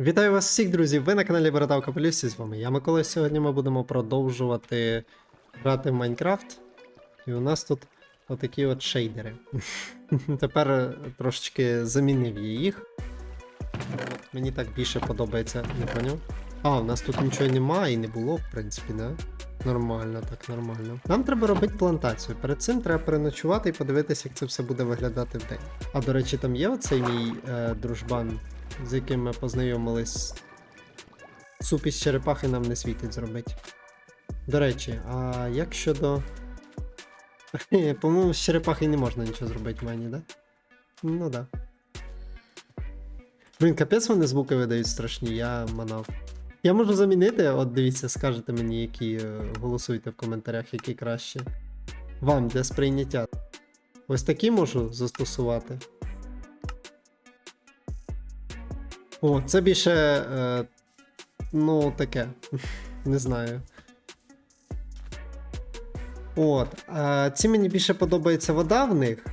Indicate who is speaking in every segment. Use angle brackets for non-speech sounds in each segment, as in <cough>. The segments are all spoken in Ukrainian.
Speaker 1: Вітаю вас всіх, друзі! Ви на каналі Бородав Капелюсі, з вами я Микола. Сьогодні ми будемо продовжувати грати в Майнкрафт. І у нас тут отакі от шейдери. <laughs> Тепер трошечки замінив я їх. От, мені так більше подобається, не поняв. А, у нас тут нічого немає і не було, в принципі, да? Нормально, так, нормально. Нам треба робити плантацію. Перед цим треба переночувати і подивитися, як це все буде виглядати в день. А до речі, там є оцей мій е, дружбан, з яким ми познайомились. Суп із черепахи нам не світить зробити. До речі, а як щодо. <laughs> По-моєму, з черепахи не можна нічого зробити в мені, да? Ну да. Блін, капець вони звуки видають страшні, я манав. Я можу замінити, от дивіться, скажете мені, які е, голосуйте в коментарях, які краще. Вам для сприйняття. Ось такі можу застосувати. О, це більше. Е, ну, таке. <laughs> Не знаю. От. А ці мені більше подобається вода в них.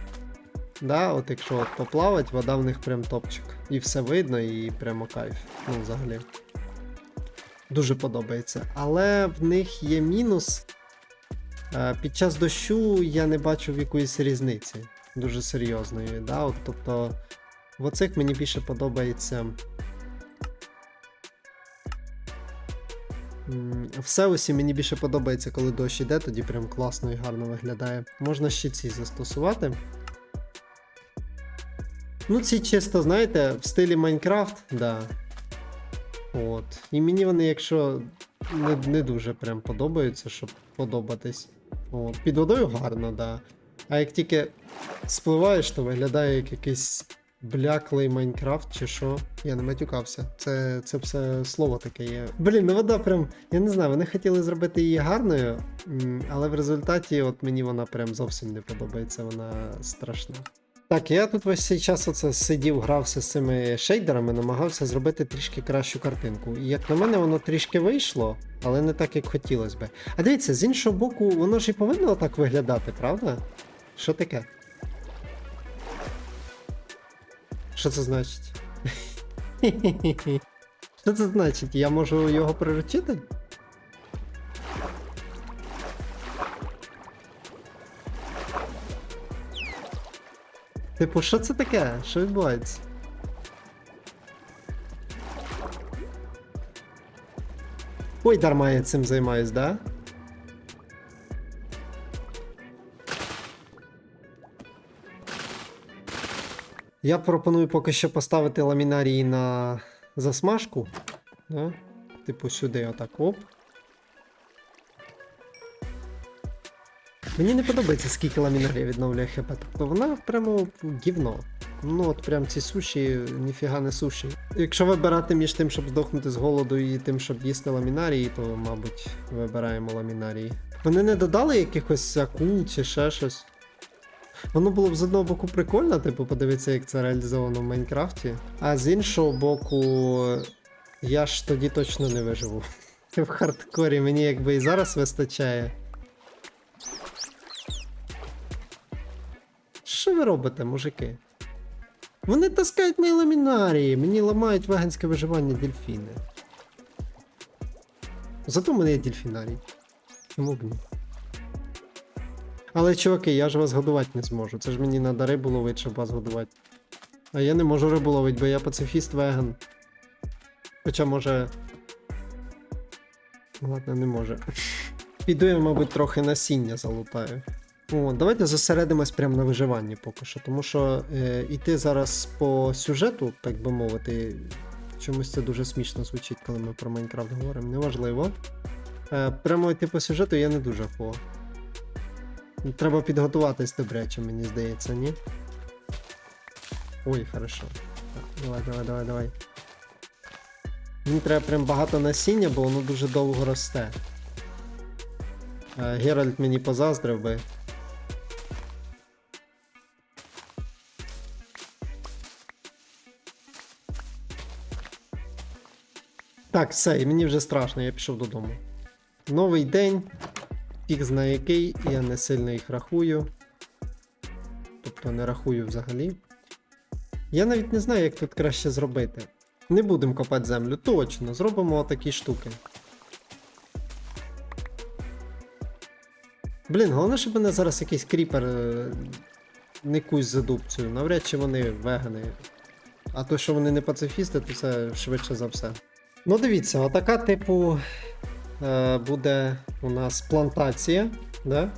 Speaker 1: Да, от якщо от поплавати, вода в них прям топчик. І все видно, і прямо кайф. Ну, взагалі. Дуже подобається. Але в них є мінус. Е, Під час дощу я не бачу якоїсь різниці. Дуже серйозної. Да? От, тобто, в оцих мені більше подобається. В Сеусі мені більше подобається, коли дощ іде, тоді прям класно і гарно виглядає. Можна ще ці застосувати. Ну, ці чисто, знаєте, в стилі Майнкрафт, да. От. І мені вони, якщо не, не дуже прям подобаються, щоб подобатись. От. Під водою гарно, да. А як тільки спливаєш, то виглядає як якийсь бляклий Майнкрафт чи що. Я не матюкався. Це, це все слово таке є. Блін, ну вода прям. Я не знаю, вони хотіли зробити її гарною, але в результаті от мені вона прям зовсім не подобається, вона страшна. Так, я тут весь цей час оце сидів, грався з цими шейдерами, намагався зробити трішки кращу картинку. І як на мене, воно трішки вийшло, але не так, як хотілося би. А дивіться, з іншого боку, воно ж і повинно так виглядати, правда? Що таке? Що це значить? Що це значить? Я можу його приручити? Типу, що це таке? Що відбувається? Ой, дарма я цим займаюсь, да? Я пропоную поки що поставити ламінарії на засмажку. Да? Типу сюди отак оп. Мені не подобається, скільки ламінарія відновлює хп. Тобто вона прямо гівно. Ну от прям ці суші, ніфіга не суші. Якщо вибирати між тим, щоб здохнути з голоду і тим, щоб їсти ламінарії, то, мабуть, вибираємо ламінарії. Вони не додали якихось акул чи ще щось. Воно було б з одного боку прикольно, типу, подивитися, як це реалізовано в Майнкрафті. А з іншого боку, я ж тоді точно не виживу. <laughs> В хардкорі мені якби і зараз вистачає. Що ви робите, мужики? Вони таскають мої ламінарії, мені ламають веганське виживання дельфіни. Зато в мене є дельфінарій. Чому б ні? Але, чуваки, я ж вас годувати не зможу. Це ж мені треба рибу ловити, щоб вас годувати. А я не можу рибу ловити, бо я пацифіст веган. Хоча може. Ладно, не може. Піду я, мабуть, трохи насіння залутаю. О, давайте зосередимось прямо на виживанні поки що, тому що е, іти зараз по сюжету, так би мовити, чомусь це дуже смішно звучить, коли ми про Майнкрафт говоримо, неважливо. Е, прямо йти по сюжету я не дуже по. Треба підготуватись добряче, мені здається, ні? Ой, хорошо. Давай, давай, давай, давай. Мені треба прям багато насіння, бо воно дуже довго росте. Е, Геральт мені позаздрив би. Так, все, і мені вже страшно, я пішов додому. Новий день, фіг знає який, я не сильно їх рахую. Тобто не рахую взагалі. Я навіть не знаю, як тут краще зробити. Не будемо копати землю, точно, зробимо такі штуки. Блін, головне, щоб мене зараз якийсь кріпер е, не кусь за дубцею. Навряд чи вони вегани. А то, що вони не пацифісти, то це швидше за все. Ну, дивіться, отака, типу, буде у нас плантація, да?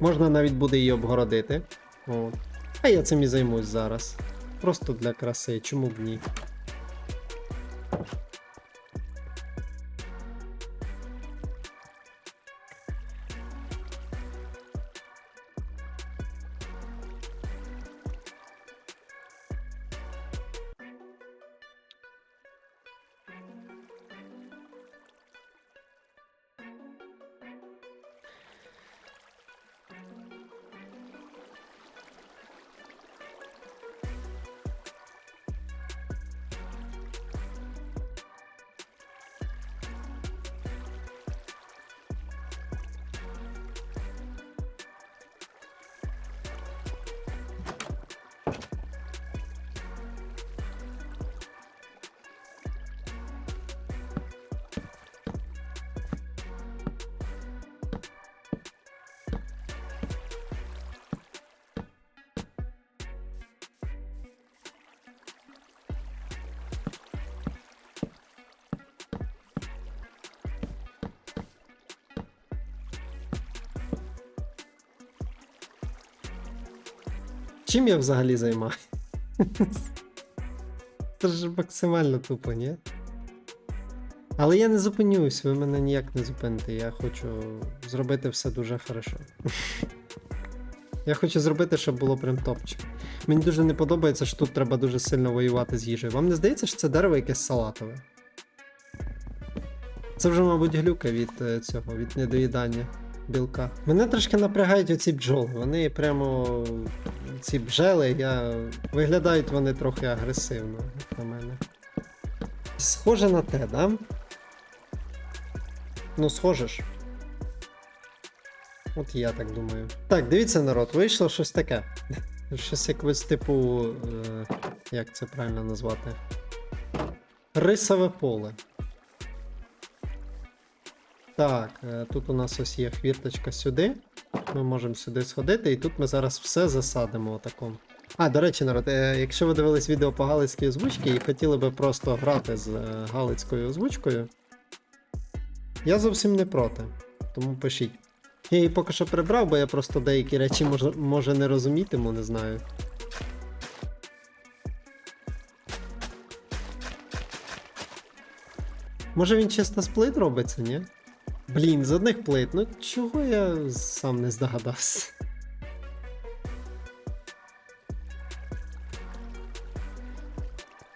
Speaker 1: Можна навіть буде її обгородити. От. А я цим і займусь зараз. Просто для краси, чому б ні? Чим я взагалі займаюся? Це ж максимально тупо, ні? Але я не зупинюсь, ви мене ніяк не зупините. Я хочу зробити все дуже хорошо. Я хочу зробити, щоб було прям топчик. Мені дуже не подобається, що тут треба дуже сильно воювати з їжею. Вам не здається, що це дерево якесь салатове? Це вже, мабуть, глюка від е, цього, від недоїдання білка. Мене трошки напрягають оці бджоли. Вони прямо. Ці бджели, я... виглядають вони трохи агресивно, як на мене. Схоже на те, да? Ну, схоже ж. От я так думаю. Так, дивіться, народ, вийшло щось таке. <laughs> Щось якось типу. Е, як це правильно назвати? Рисове поле. Так, е, тут у нас ось є хвірточка сюди. Ми можемо сюди сходити, і тут ми зараз все засадимо отаком. А, до речі, народ, е, якщо ви дивились відео по галицькій озвучці і хотіли би просто грати з е, галицькою озвучкою, я зовсім не проти. Тому пишіть. Я її поки що прибрав, бо я просто деякі речі може, може не розумітиму, не знаю. Може він чисто з плит робиться, ні? Блін, з одних плит, ну чого я сам не здогадався?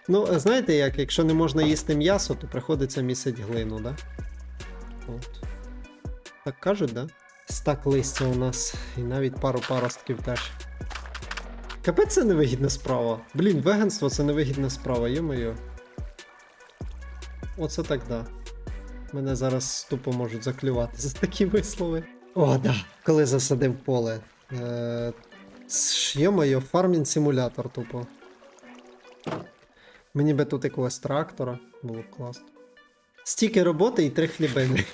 Speaker 1: Ну, знаєте як, якщо не можна їсти м'ясо, то приходиться місити глину, да? От. Так кажуть, да? Стак листя у нас. І навіть пару паростків теж. Капець це невигідна справа. Блін, веганство це невигідна справа, йо-моє. Оце так да. Мене зараз тупо можуть заклювати за такі вислови. О, да. Коли засадив поле. Е, Йо-моє, фармінг симулятор тупо. Мені би тут якогось трактора було б класно. Стільки роботи і три хлібини.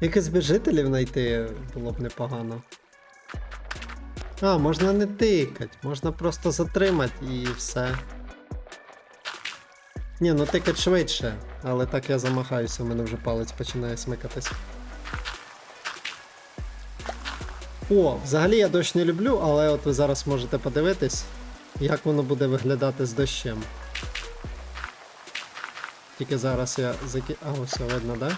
Speaker 1: Якось би жителів знайти було б непогано. А, можна не тикать, можна просто затримати і все. Ні, ну тикать швидше, але так я замахаюся, у мене вже палець починає смикатись. О, взагалі я дощ не люблю, але от ви зараз можете подивитись, як воно буде виглядати з дощем. Тільки зараз я заки... А, ось видно, да?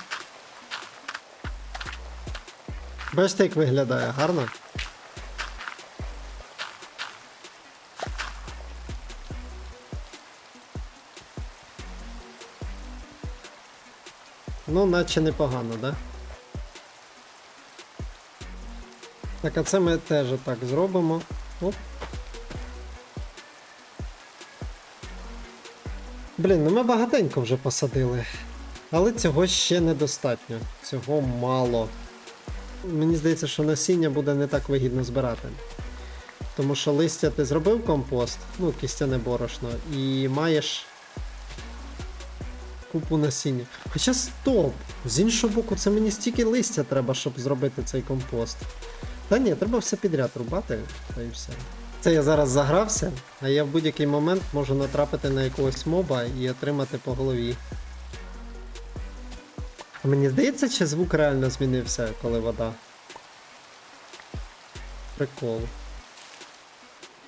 Speaker 1: Бачите, як виглядає, гарно? Ну, наче непогано, да? Так, а це ми теж так зробимо. Оп. Блін, ну ми багатенько вже посадили. Але цього ще недостатньо. Цього мало. Мені здається, що насіння буде не так вигідно збирати. Тому що листя ти зробив компост, ну, кістяне борошно, і маєш купу насіння. Хоча стоп! З іншого боку, це мені стільки листя треба, щоб зробити цей компост. Та ні, треба все підряд рубати, та і все. Це я зараз загрався, а я в будь-який момент можу натрапити на якогось моба і отримати по голові. Мені здається, чи звук реально змінився, коли вода. Прикол.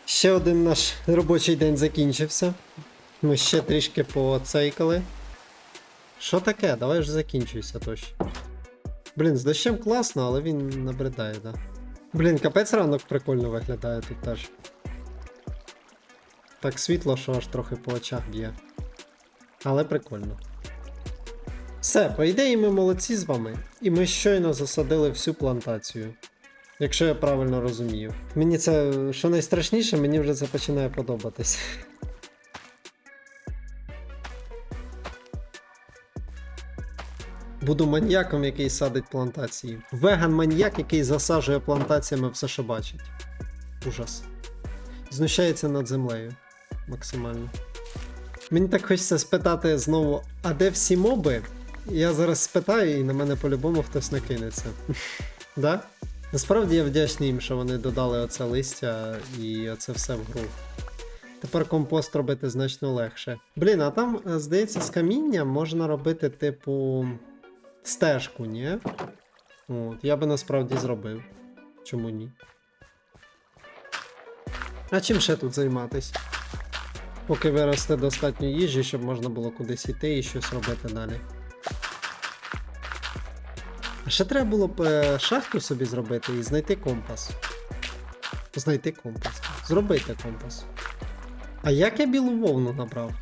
Speaker 1: Ще один наш робочий день закінчився. Ми ще трішки поцейкали. Що таке? Давай ж закінчуйся точно. Блін, з дощем класно, але він набридає, да. Блін, капець ранок прикольно виглядає тут теж. Так світло, що аж трохи по очах б'є. Але прикольно. Все, по ідеї, ми молодці з вами. І ми щойно засадили всю плантацію. Якщо я правильно розумію. Мені це, що найстрашніше, мені вже це починає подобатись. Буду маньяком, який садить плантації. Веган-маньяк, який засаджує плантаціями все, що бачить. Ужас. Знущається над землею. Максимально. Мені так хочеться спитати знову, а де всі моби? Я зараз спитаю, і на мене по-любому хтось накинеться. <laughs> Да? Насправді я вдячний їм, що вони додали оце листя і оце все в гру. Тепер компост робити значно легше. Блін, а там, е, здається, з каміння можна робити, типу, стежку, ні? От, я би насправді зробив. Чому ні? А чим ще тут займатись? Поки виросте достатньо їжі, щоб можна було кудись іти і щось робити далі. А ще треба було б е, шахту собі зробити і знайти компас. Знайти компас. Зробити компас. А як я білу вовну набрав?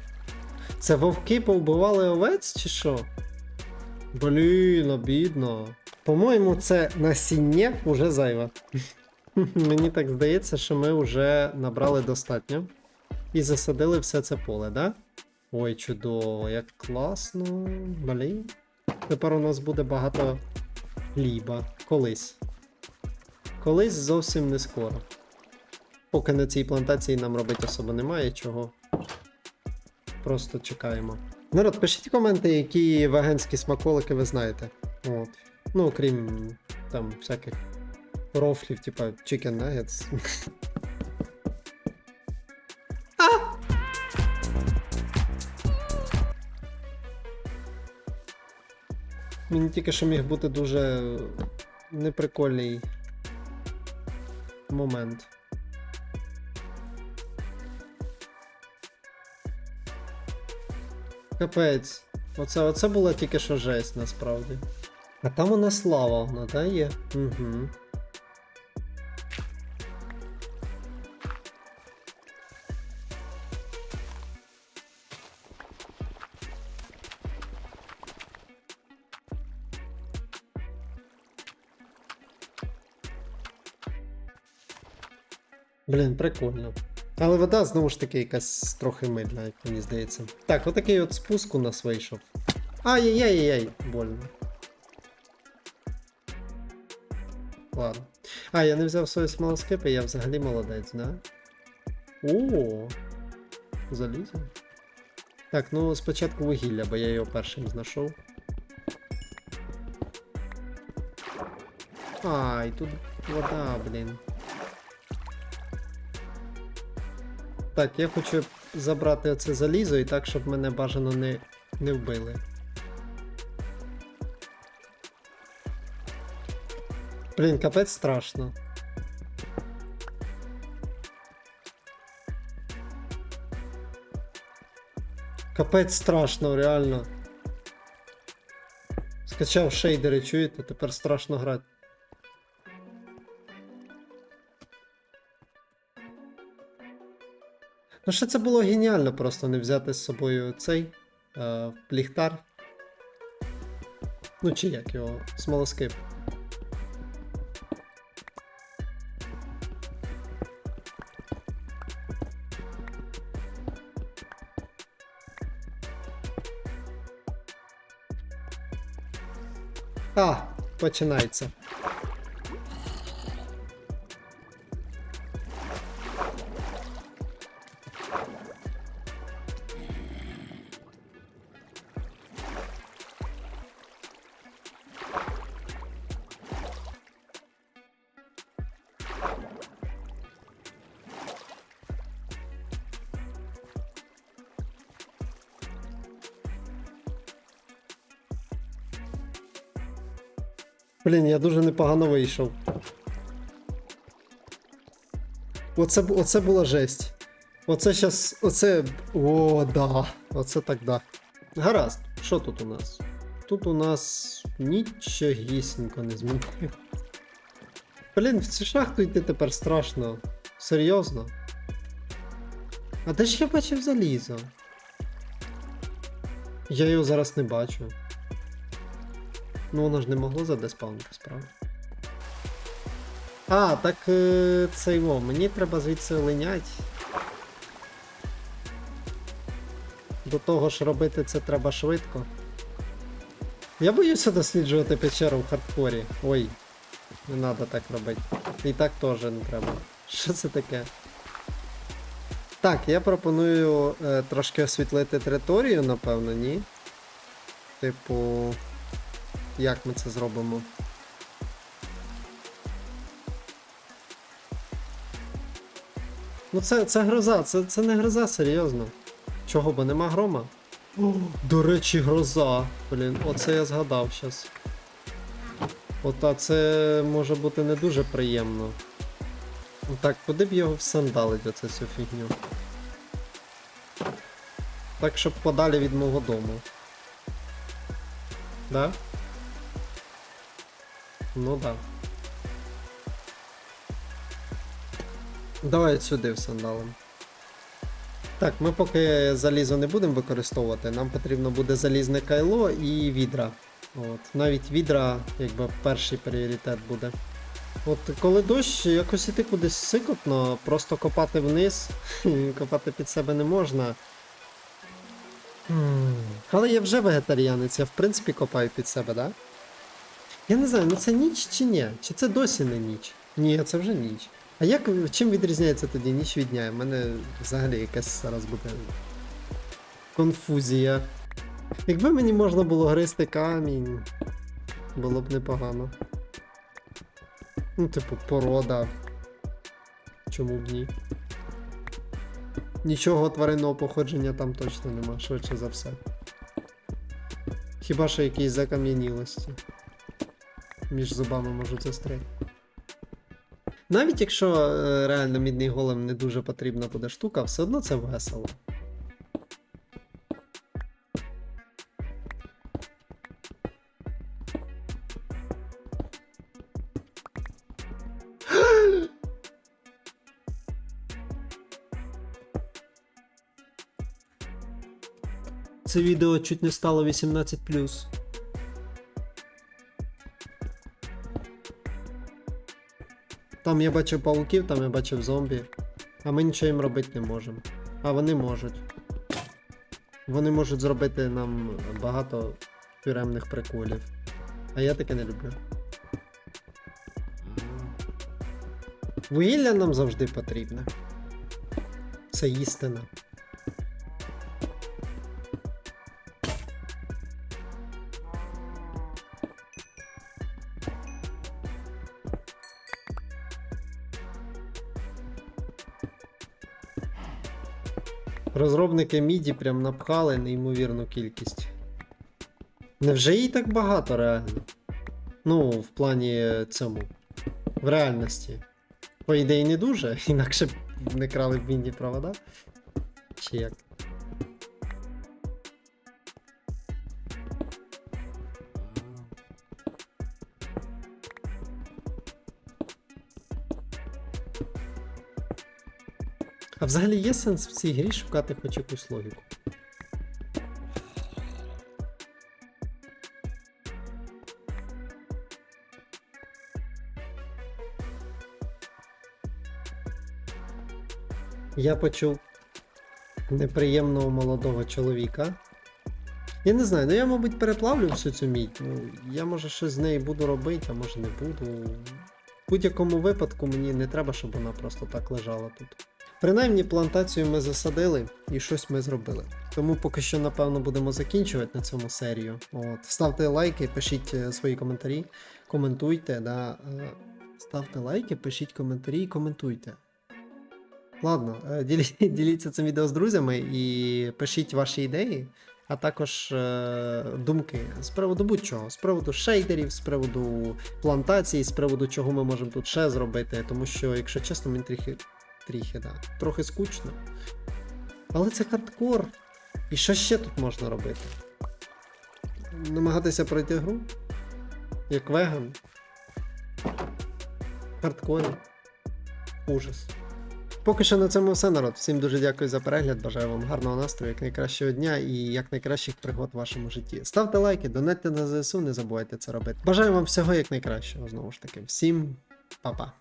Speaker 1: Це вовки повбивали овець чи що? Блін, обідно. По-моєму, це насіння уже зайве. <laughs> Мені так здається, що ми вже набрали достатньо. І засадили все це поле, да? Ой, чудово, як класно. Блін. Тепер у нас буде багато хліба. Колись. Колись зовсім не скоро. Поки на цій плантації нам робити особо немає чого. Просто чекаємо. Народ, пишіть коменти, які веганські смаколики ви знаєте. От. Ну, окрім там всяких рофлів, типа chicken nuggets. <laughs> Мені тільки що міг бути дуже неприкольний момент. Капець. Оце, оце була тільки що жесть насправді. А там у нас лава, вона, да, є? Угу. Блін, прикольно. Але вода знову ж таки якась трохи мильна, як мені здається. Так, отакий от спуск у нас вийшов. Ай-яй-яй-яй, больно. Ладно. А, я не взяв свої смолоскипи, я взагалі молодець, да? О, залізо. Так, ну спочатку вугілля, бо я його першим знайшов. Ай, тут вода, блін. Так, я хочу забрати оце залізо і так, щоб мене бажано не, не вбили. Блін, капець страшно. Капець страшно, реально. Скачав шейдери, чуєте? Тепер страшно грати. Ну, що це було геніально просто не взяти з собою цей е, пліхтар. Ну, чи як його, смолоскип. А, починається. Блін, я дуже непогано вийшов. Оце, оце була жесть. Оце щас. Оце. О, да. Оце так да. Гаразд. Що тут у нас? Тут у нас нічогісінько не змінило. Блін, в цю шахту йти тепер страшно. Серйозно. А де ж я бачив залізо? Я його зараз не бачу. Ну воно ж не могло задеспаунитись, правда? А, так е, це його. Мені треба звідси линять. До того ж робити це треба швидко. Я боюся досліджувати печеру в хардкорі. Ой, не треба так робити. І так теж не треба. Що це таке? Так, я пропоную е, трошки освітлити територію, напевно, ні? Типу. Як ми це зробимо? Ну це, це гроза, це, це не гроза, серйозно. Чого, бо нема грома? О, до речі, гроза. Блін, оце я згадав щас. Ота це може бути не дуже приємно. Ну Так, куди б його всандалить оце цю фігню? Так, щоб подалі від мого дому. Да? Ну да. Давай сюди всандалим. Так, ми поки залізо не будемо використовувати, нам потрібно буде залізне кайло і відра. От. Навіть відра, якби перший пріоритет буде. От коли дощ, якось іти кудись сикотно, просто копати вниз, <laughs> копати під себе не можна. Але я вже вегетаріанець, я в принципі копаю під себе, да? Я не знаю, ну це ніч чи ні? Чи це досі не ніч? Ні, це вже ніч. А як чим відрізняється тоді ніч від дня? У мене взагалі якась зараз буде конфузія. Якби мені можна було гризти камінь, було б непогано. Ну, типу, порода. Чому б ні? Нічого тваринного походження там точно нема, швидше за все. Хіба що якісь закам'янілості. Між зубами можуть застряти. Навіть якщо е, реально мідний голем не дуже потрібна буде штука, все одно це весело. <gasps> Це відео чуть не стало 18. Там я бачив пауків, там я бачив зомбі. А ми нічого їм робити не можемо. А вони можуть. Вони можуть зробити нам багато тюремних приколів. А я таке не люблю. Вугілля нам завжди потрібне. Це істина. Розробники міді прям напхали неймовірну кількість. Невже їй так багато реально? Ну, в плані цьому. В реальності. По ідеї не дуже, <laughs> інакше б не крали б міді провода. Чи як? Взагалі є сенс в цій грі шукати хоч якусь логіку? Я почув неприємного молодого чоловіка. Я не знаю, ну я, мабуть, переплавлю всю цю мідь. Ну, я може щось з неї буду робити, а може не буду. В будь-якому випадку мені не треба, щоб вона просто так лежала тут. Принаймні плантацію ми засадили і щось ми зробили. Тому поки що, напевно, будемо закінчувати на цьому серію. От. Ставте лайки, пишіть е, свої коментарі, коментуйте. Да. е, Ставте лайки, пишіть коментарі і коментуйте. Ладно, е, ділі- <laughs> діліться цим відео з друзями і пишіть ваші ідеї. а також думки з приводу будь-чого, з приводу шейдерів, з приводу плантацій, з приводу чого ми можемо тут ще зробити. Тому що, якщо чесно, мені трохи, трохи, да, трохи скучно. Але це хардкор. І що ще тут можна робити? Намагатися пройти гру? Як веган? Хардкорі. Ужас. Поки що на цьому все, народ. Всім дуже дякую за перегляд. Бажаю вам гарного настрою, як найкращого дня і як найкращих пригод в вашому житті. Ставте лайки, донатьте на ЗСУ, не забувайте це робити. Бажаю вам всього як найкращого. Знову ж таки, всім па-па.